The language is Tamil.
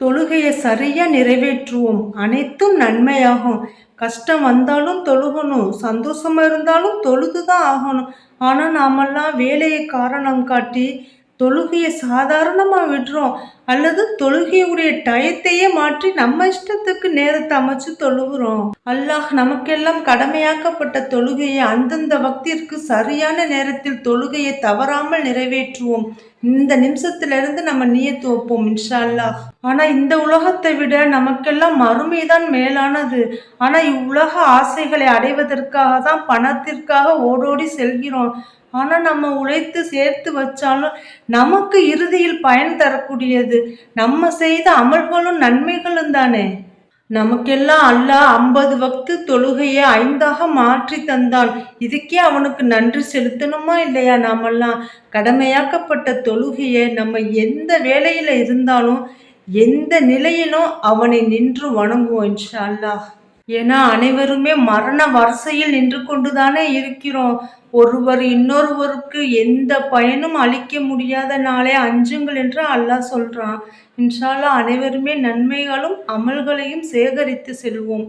தொழுகையை சரியாக நிறைவேற்றுவோம். அனைத்தும் நன்மையாகும். கஷ்டம் வந்தாலும் தொழுகணும். சந்தோஷமாக இருந்தாலும் தொழுது தான் ஆகணும். ஆனால் நாமெல்லாம் வேலையை காரணம் காட்டி தொழுகையை சாதாரணமாக விடுறோம். அல்லது தொழுகையுடைய டயத்தையே மாற்றி நம்ம இஷ்டத்துக்கு நேரத்தை அமைச்சு தொழுகிறோம் அல்லாஹ் நமக்கெல்லாம் கடமையாக்கப்பட்ட தொழுகையை அந்தந்த வக்திற்கு சரியான நேரத்தில் தொழுகையை தவறாமல் நிறைவேற்றுவோம். இந்த நிமிஷத்திலிருந்து நம்ம நீயத்து வைப்போம் இன்ஷா அல்லாஹ் இந்த உலகத்தை விட நமக்கெல்லாம் மறுமைதான் மேலானது. ஆனால் இவ்வுலக ஆசைகளை அடைவதற்காக தான் பணத்திற்காக ஓடோடி செல்கிறோம். ஆனால் நம்ம உழைத்து சேர்த்து வச்சாலும் நமக்கு இறுதியில் பயன் தரக்கூடியது. நம்ம செய்த அமல்களும் நன்மைகளும் தானே. நமக்கெல்லாம் அல்லாஹ் ஐம்பது வக்து தொழுகையை ஐந்தாக மாற்றி தந்தான் இதுக்கே அவனுக்கு நன்றி செலுத்தணுமா இல்லையா நாமெல்லாம்? கடமையாக்கப்பட்ட தொழுகையை நம்ம எந்த வேலையில் இருந்தாலும் எந்த நிலையிலும் அவனை நின்று வணங்குவோம் இன்ஷா அல்லாஹ். ஏன்னா அனைவருமே மரண வரிசையில் நின்று கொண்டுதானே இருக்கிறோம். ஒருவர் இன்னொருவருக்கு எந்த பயனும் அளிக்க முடியாத நாளே அஞ்சுங்கள் என்று அல்லாஹ் சொல்றான். இன்ஷால்லா அனைவருமே நன்மைகளும் அமல்களையும் சேகரித்து செல்வோம்.